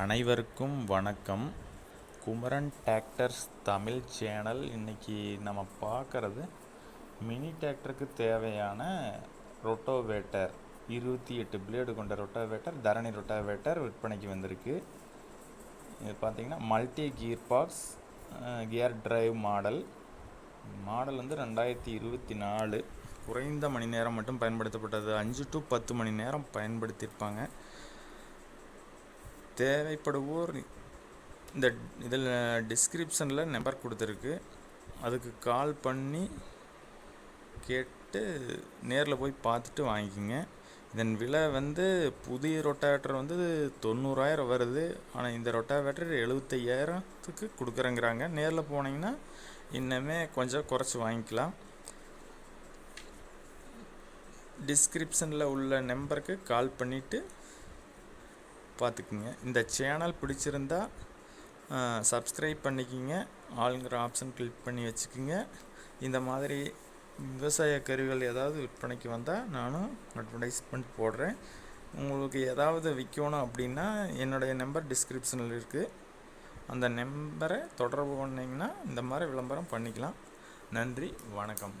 அனைவருக்கும் வணக்கம். Kumaran tractors Tamil channel இன்றைக்கி நம்ம பார்க்குறது மினி டிராக்டருக்கு தேவையான ரொட்டோவேட்டர் இருபத்தி எட்டு பிளேடு கொண்ட ரொட்டோவேட்டர் தரணி ரொட்டோவேட்டர் விற்பனைக்கு வந்திருக்கு. இது பார்த்தீங்கன்னா multi gear box gear drive model model வந்து ரெண்டாயிரத்தி இருபத்தி நாலு. குறைந்த மணி நேரம் மட்டும் பயன்படுத்தப்பட்டது. அஞ்சு டு பத்து மணி நேரம் பயன்படுத்தியிருப்பாங்க. தேவைப்படுவோர் இந்த இதில் டிஸ்கிரிப்ஷனில் நம்பர் கொடுத்துருக்கு. அதுக்கு கால் பண்ணி கேட்டு நேரில் போய் பார்த்துட்டு வாங்கிக்கோங்க. இதன் விலை வந்து புதிய ரொட்டாவேட்டர் வந்து தொண்ணூறாயிரம் வருது. ஆனால் இந்த ரொட்டாவேட்டர் எழுபத்தையாயிரத்துக்கு கொடுக்குறேங்கிறாங்க. நேரில் போனீங்கன்னா இன்னுமே கொஞ்சம் குறைச்சி வாங்கிக்கலாம். டிஸ்கிரிப்ஷனில் உள்ள நம்பருக்கு கால் பண்ணிவிட்டு பார்த்துக்குங்க. இந்த சேனல் பிடிச்சிருந்தா சப்ஸ்கிரைப் பண்ணிக்கிங்க. ஆளுங்கிற ஆப்ஷன் கிளிக் பண்ணி வச்சுக்கோங்க. இந்த மாதிரி விவசாய கருவிகள் ஏதாவது விற்பனைக்கு வந்தால் நானும் அட்வர்டைஸ்மெண்ட் போடுறேன். உங்களுக்கு ஏதாவது விற்கணும் அப்படின்னா என்னுடைய நம்பர் டிஸ்கிரிப்ஷனில் இருக்குது அந்த நம்பரை தொடர்பு பண்ணிங்கன்னா இந்த மாதிரி விளம்பரம் பண்ணிக்கலாம். நன்றி வணக்கம்.